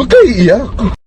Huwag kayo iiyak.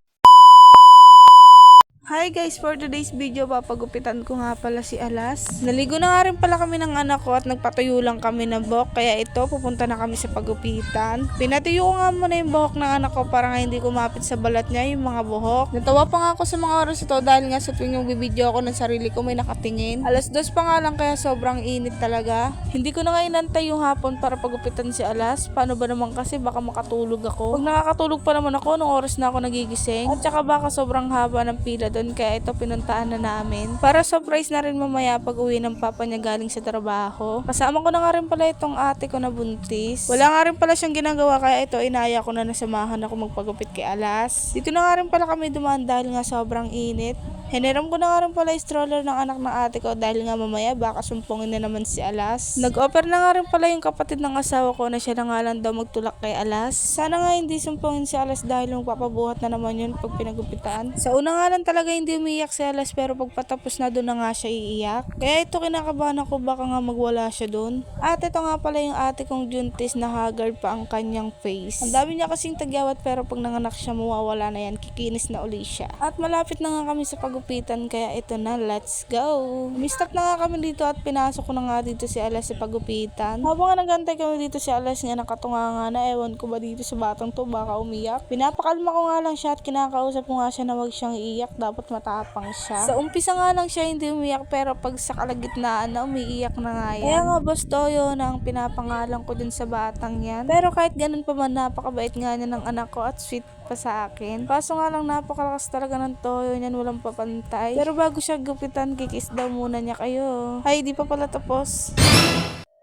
Hi guys, for today's video, papagupitan ko nga pala si Alas. Naligo na nga rin pala kami ng anak ko at nagpatuyo lang kami ng buhok, kaya ito, pupunta na kami sa pagupitan. Pinatuyo ko nga muna yung buhok ng anak ko para nga hindi kumapit sa balat niya yung mga buhok. Natawa pa nga ako sa mga oras ito dahil nga sa tuwing yung bibidyo ako ng sarili ko may nakatingin. Alas dos pa nga lang kaya sobrang init talaga. Hindi ko na nga inantay yung hapon para pagupitan si Alas. Paano ba naman kasi baka makatulog ako. Pag nakakatulog pa naman ako, nung oras na ako nagigising. At saka baka sobrang haba ng pila doon kaya ito pinuntaan na namin. Para surprise na rin mamaya pag uwi ng papa niya galing sa trabaho. Kasama ko na nga rin pala itong ate ko na buntis. Wala nga rin pala siyang ginagawa kaya ito inaya ko na nasamahan ako magpagupit kay Alas. Dito na nga rin pala kami dumaan dahil nga sobrang init. Hiniram ko na nga rin pala stroller ng anak ng ate ko dahil nga mamaya baka sumpungin na naman si Alas. Nag-offer na nga rin pala yung kapatid ng asawa ko na siya na nga lang daw magtulak kay Alas. Sana nga hindi sumpungin si Alas dahil magpapabuhat na naman yun pag pinagupitan. Sa una nga lang talaga hindi umiyak si Alas pero pagpatapos na doon na nga siya iiyak. Kaya ito kinakabahan ako baka nga magwala siya doon. At ito nga pala yung ate kong juntis na haggard pa ang kanyang face. Ang dami niya kasing tagyawat pero pag nanganak siya mawawala na yan kikinis na uli siya. At malapit na nga kami sa pagupitan kaya ito na let's go. Mistop na nga kami dito at pinasok ko na nga dito si Alas sa pagupitan. Habang nagantay kami dito si Alas nga nakatunga nga na ewan ko ba dito sa batang to baka umiyak. Pinapakalma ko nga lang siya at kinakausap ko nga siya na wag siyang iiyak dapat matapang siya. Sa umpisa nga lang siya hindi umiyak pero pag sa kalagitnaan na umiiyak na nga yan. Kaya nga boss Toyo na ang pinapangalan ko dun sa batang yan. Pero kahit ganun pa man napakabait nga niya ng anak ko at sweet pa sa akin. Kaso nga lang napakalakas talaga ng toyo niyan, walang papantay. Pero bago siya gupitan, kikis daw muna niya kayo. Ay, di pa pala tapos.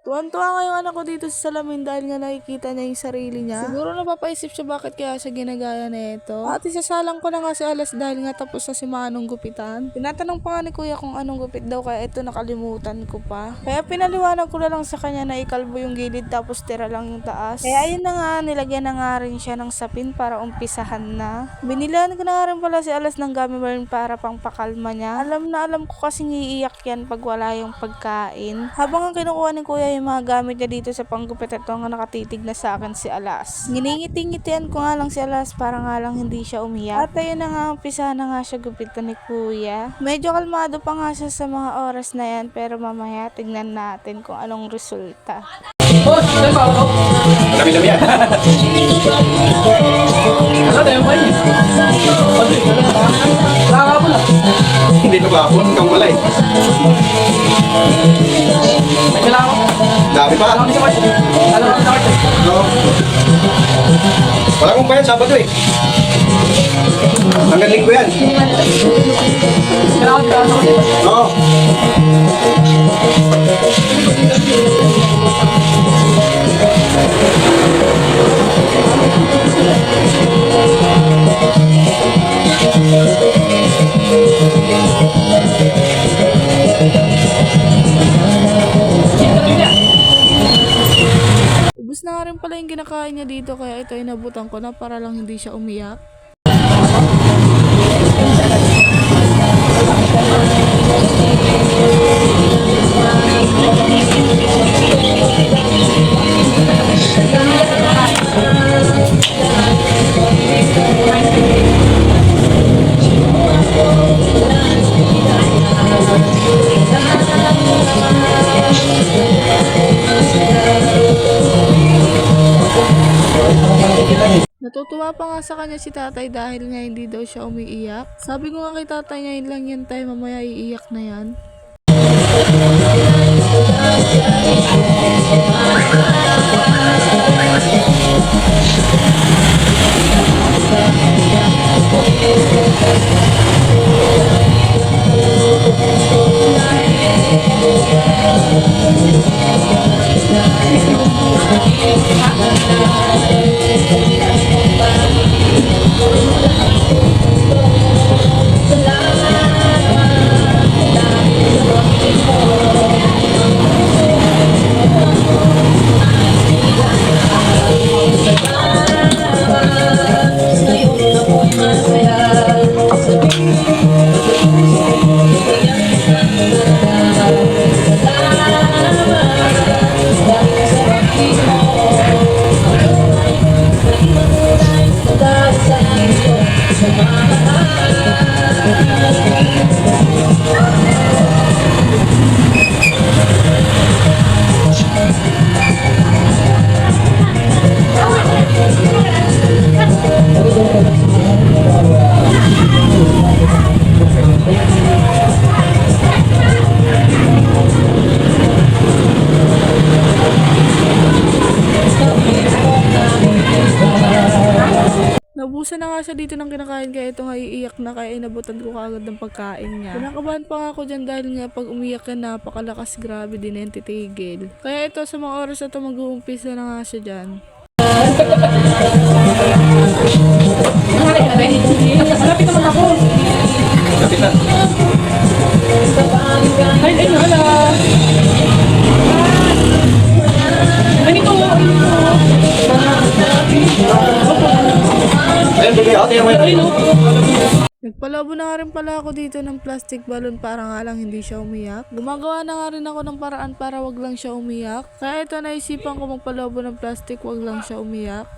Tuwan-tuwa nga yung anak ko dito sa salamin dahil nga nakikita niya yung sarili niya. Siguro napapaisip siya bakit kaya siya ginagaya na ito. At isasalang ko na nga si Alas dahil nga tapos na si Manong gupitan. Tinatanong pa nga ni Kuya kung anong gupit daw kaya ito nakalimutan ko pa. Kaya pinaliwanag ko na lang sa kanya na ikalbo yung gilid tapos tira lang yung taas. Kaya ayun na nga, nilagyan na nga rin siya ng sapin para umpisahan na. Binilan ko na nga rin pala si Alas ng bear para pang pakalma niya. Alam na alam ko kasi iiyak yan pag wala yung pagkain. Habang ang kinukuha ni Kuya yung mga gamit niya dito sa panggupit ito nga nakatitig na sa akin si Alas. Nginingiti-ngitian ko nga lang si Alas para nga lang hindi siya umiyak. At ayun na nga, umpisa na nga siya gupitan ni Kuya. Medyo kalmado pa nga siya sa mga oras na yan pero mamaya tignan natin kung anong resulta. Dami-dami yan. Ano tayo ba yun? Hindi ko ako? Ikaw Dami pa. No. Wala kong bayan, Sabado eh. Hanggang linggo yan. Kailangan ka ako. Yung kinakain niya dito kaya ito inabutan ko na para lang hindi siya umiyak. Natutuwa pa nga sa kanya si tatay dahil nga hindi daw siya umiiyak. Sabi ko nga kay tatay ngayon lang yan tayo mamaya iiyak na yan. Naubusan na nga siya dito ng kinakain kaya ito nga iiyak na kaya inabutan ko kagad ng pagkain niya. Kinakabahan pa nga ako dyan dahil nga pag umiyak yan napakalakas grabe din yung titigil. Kaya ito sa mga oras na ito mag-uumpisa na nga siya dyan. Nagpalabo na nga rin pala ako dito ng plastic balloon para nga lang hindi siya umiyak. Gumagawa na nga rin ako ng paraan para wag lang siya umiyak. Kaya ito naisipan ko magpalabo ng plastic wag lang siya umiyak.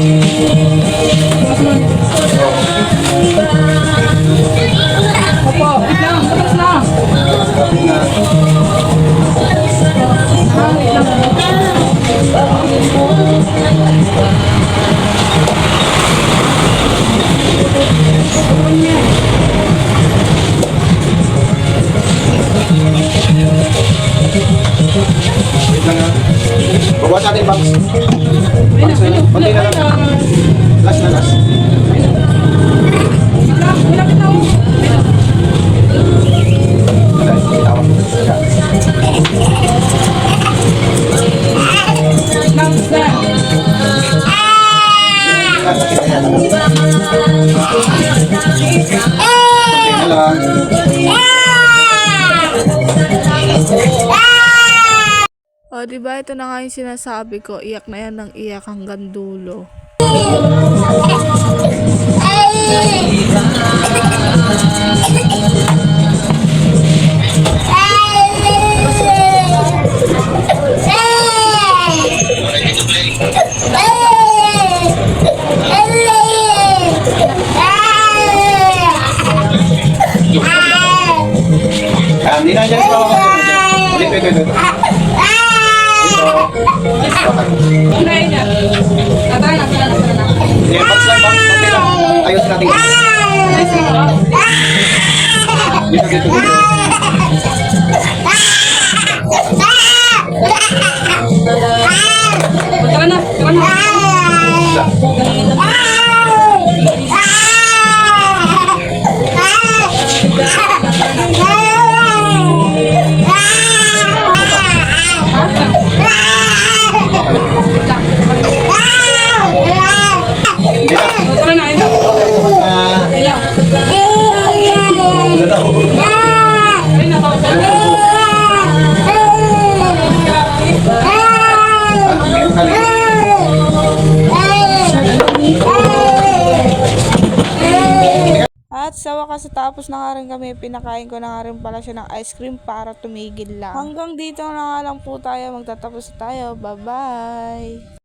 Alam. Bawa sa ating box. Ayun na, lang. O, di ba ito na nga yung sinasabi ko, iyak na yan ng iyak hanggang dulo. Ah, hindi na dyan sa mga Ulit, wait, wait, yun yan? Tara na, tara na, tara na. Sige, box lang, box. Lang. Ayos natin. Ay, sige, oh. Dito, sa wakas tapos na nga rin kami, pinakain ko na nga rin pala siya ng ice cream para tumigil lang. Hanggang dito na nga lang po tayo, magtatapos tayo. Bye-bye!